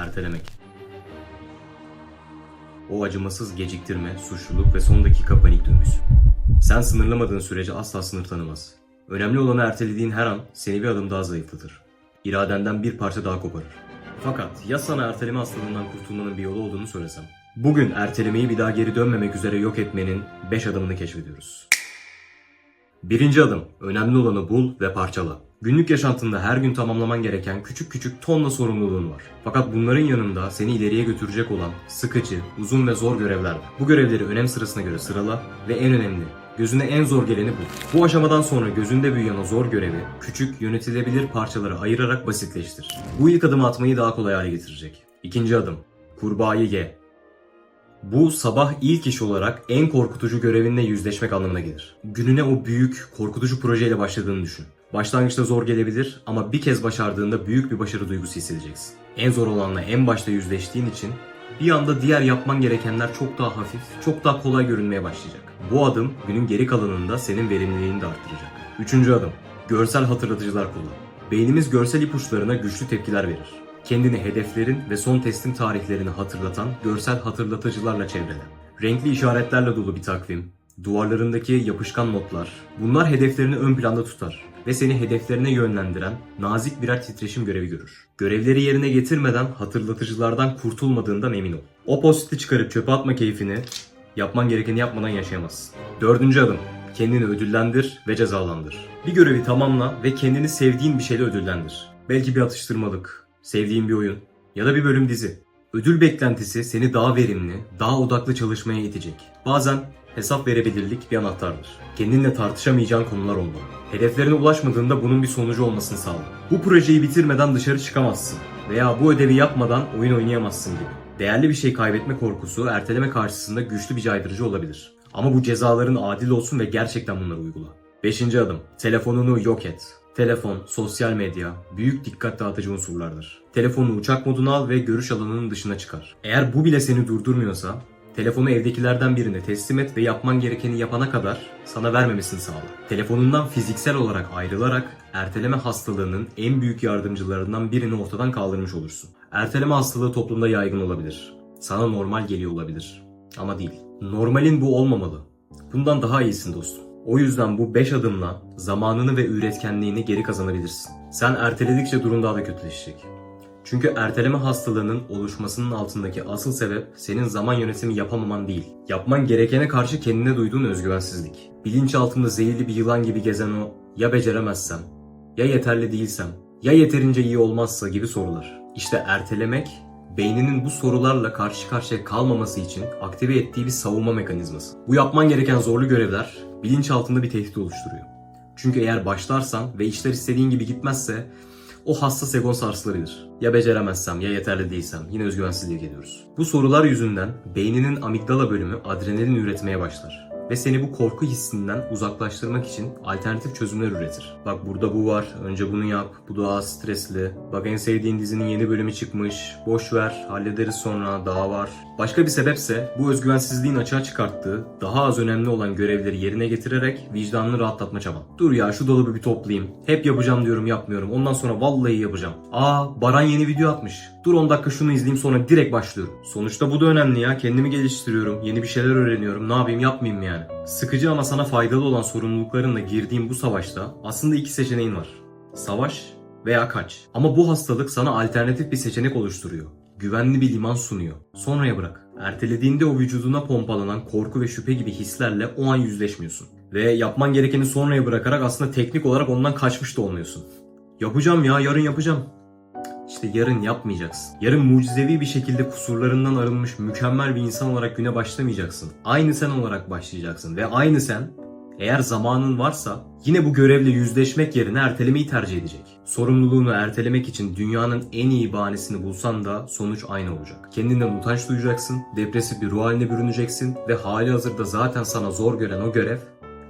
Ertelemek. O acımasız geciktirme, suçluluk ve son dakika panik döngüsü. Sen sınırlamadığın sürece asla sınır tanımaz. Önemli olanı ertelediğin her an seni bir adım daha zayıflatır. İradenden bir parça daha koparır. Fakat ya sana erteleme hastalığından kurtulmanın bir yolu olduğunu söylesem? Bugün ertelemeyi bir daha geri dönmemek üzere yok etmenin 5 adımını keşfediyoruz. Birinci adım, önemli olanı bul ve parçala. Günlük yaşantında her gün tamamlaman gereken küçük küçük tonla sorumluluğun var. Fakat bunların yanında seni ileriye götürecek olan sıkıcı, uzun ve zor görevler var. Bu görevleri önem sırasına göre sırala ve en önemli, gözüne en zor geleni bul. Bu aşamadan sonra gözünde büyüyen o zor görevi küçük, yönetilebilir parçalara ayırarak basitleştir. Bu ilk adımı atmayı daha kolay hale getirecek. İkinci adım, kurbağayı ye. Bu sabah ilk iş olarak en korkutucu görevinle yüzleşmek anlamına gelir. Gününe o büyük, korkutucu projeyle başladığını düşün. Başlangıçta zor gelebilir ama bir kez başardığında büyük bir başarı duygusu hissedeceksin. En zor olanla en başta yüzleştiğin için bir anda diğer yapman gerekenler çok daha hafif, çok daha kolay görünmeye başlayacak. Bu adım günün geri kalanında senin verimliliğini de arttıracak. Üçüncü adım, görsel hatırlatıcılar kullan. Beynimiz görsel ipuçlarına güçlü tepkiler verir. Kendini hedeflerin ve son teslim tarihlerini hatırlatan görsel hatırlatıcılarla çevrele. Renkli işaretlerle dolu bir takvim, duvarlarındaki yapışkan notlar, bunlar hedeflerini ön planda tutar ve seni hedeflerine yönlendiren nazik birer titreşim görevi görür. Görevleri yerine getirmeden hatırlatıcılardan kurtulmadığından emin ol. O postiti çıkarıp çöpe atma keyfini yapman gerekeni yapmadan yaşayamazsın. Dördüncü adım. Kendini ödüllendir ve cezalandır. Bir görevi tamamla ve kendini sevdiğin bir şeyle ödüllendir. Belki bir atıştırmalık, sevdiğin bir oyun ya da bir bölüm dizi. Ödül beklentisi seni daha verimli, daha odaklı çalışmaya itecek. Bazen hesap verebilirlik bir anahtardır. Kendinle tartışamayacağın konular olmalı. Hedeflerine ulaşmadığında bunun bir sonucu olmasını sağla. Bu projeyi bitirmeden dışarı çıkamazsın veya bu ödevi yapmadan oyun oynayamazsın gibi. Değerli bir şey kaybetme korkusu erteleme karşısında güçlü bir caydırıcı olabilir. Ama bu cezaların adil olsun ve gerçekten bunları uygula. Beşinci adım. Telefonunu yok et. Telefon, sosyal medya, büyük dikkat dağıtıcı unsurlardır. Telefonunu uçak moduna al ve görüş alanının dışına çıkar. Eğer bu bile seni durdurmuyorsa, telefonu evdekilerden birine teslim et ve yapman gerekeni yapana kadar sana vermemesini sağla. Telefonundan fiziksel olarak ayrılarak erteleme hastalığının en büyük yardımcılarından birini ortadan kaldırmış olursun. Erteleme hastalığı toplumda yaygın olabilir. Sana normal geliyor olabilir. Ama değil. Normalin bu olmamalı. Bundan daha iyisin dostum. O yüzden bu 5 adımla zamanını ve üretkenliğini geri kazanabilirsin. Sen erteledikçe durum daha da kötüleşecek. Çünkü erteleme hastalığının oluşmasının altındaki asıl sebep senin zaman yönetimi yapamaman değil. Yapman gerekene karşı kendine duyduğun özgüvensizlik. Bilinçaltında zehirli bir yılan gibi gezen o ya beceremezsem, ya yeterli değilsem, ya yeterince iyi olmazsa gibi sorular. İşte ertelemek beyninin bu sorularla karşı karşıya kalmaması için aktive ettiği bir savunma mekanizması. Bu yapman gereken zorlu görevler bilinçaltında bir tehdit oluşturuyor. Çünkü eğer başlarsan ve işler istediğin gibi gitmezse o hassas egon sarsılabilir. Ya beceremezsem ya yeterli değilsem yine özgüvensizliğe geliyoruz. Bu sorular yüzünden beyninin amigdala bölümü adrenalin üretmeye başlar. Ve seni bu korku hissinden uzaklaştırmak için alternatif çözümler üretir. Bak burada bu var, önce bunu yap, bu daha stresli. Bak en sevdiğin dizinin yeni bölümü çıkmış, boş ver, hallederiz sonra, daha var. Başka bir sebepse bu özgüvensizliğin açığa çıkarttığı, daha az önemli olan görevleri yerine getirerek vicdanını rahatlatma çaban. Dur ya şu dolabı bir toplayayım. Hep yapacağım diyorum yapmıyorum. Ondan sonra vallahi yapacağım. Aa Baran yeni video atmış. Dur 10 dakika şunu izleyeyim sonra direkt başlıyorum. Sonuçta bu da önemli ya. Kendimi geliştiriyorum. Yeni bir şeyler öğreniyorum. Ne yapayım yapmayayım yani. Sıkıcı ama sana faydalı olan sorumluluklarınla girdiğin bu savaşta aslında iki seçeneğin var. Savaş veya kaç. Ama bu hastalık sana alternatif bir seçenek oluşturuyor. Güvenli bir liman sunuyor. Sonraya bırak. Ertelediğinde o vücuduna pompalanan korku ve şüphe gibi hislerle o an yüzleşmiyorsun. Ve yapman gerekeni sonraya bırakarak aslında teknik olarak ondan kaçmış da olmuyorsun. Yapacağım ya yarın yapacağım. İşte yarın yapmayacaksın. Yarın mucizevi bir şekilde kusurlarından arınmış mükemmel bir insan olarak güne başlamayacaksın. Aynı sen olarak başlayacaksın ve aynı sen eğer zamanın varsa yine bu görevle yüzleşmek yerine ertelemeyi tercih edecek. Sorumluluğunu ertelemek için dünyanın en iyi bahanesini bulsan da sonuç aynı olacak. Kendinden utanç duyacaksın, depresif bir ruh haline bürüneceksin ve hali hazırda zaten sana zor gelen o görev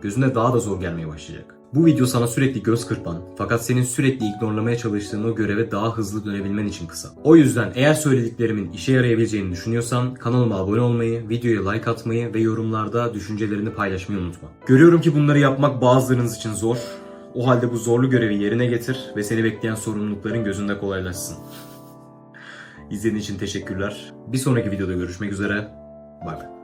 gözüne daha da zor gelmeye başlayacak. Bu video sana sürekli göz kırpan fakat senin sürekli ignorlamaya çalıştığın o göreve daha hızlı dönebilmen için kısa. O yüzden eğer söylediklerimin işe yarayabileceğini düşünüyorsan kanalıma abone olmayı, videoya like atmayı ve yorumlarda düşüncelerini paylaşmayı unutma. Görüyorum ki bunları yapmak bazılarınız için zor. O halde bu zorlu görevi yerine getir ve seni bekleyen sorumlulukların gözünde kolaylaşsın. İzlediğin için teşekkürler. Bir sonraki videoda görüşmek üzere. Bay bay.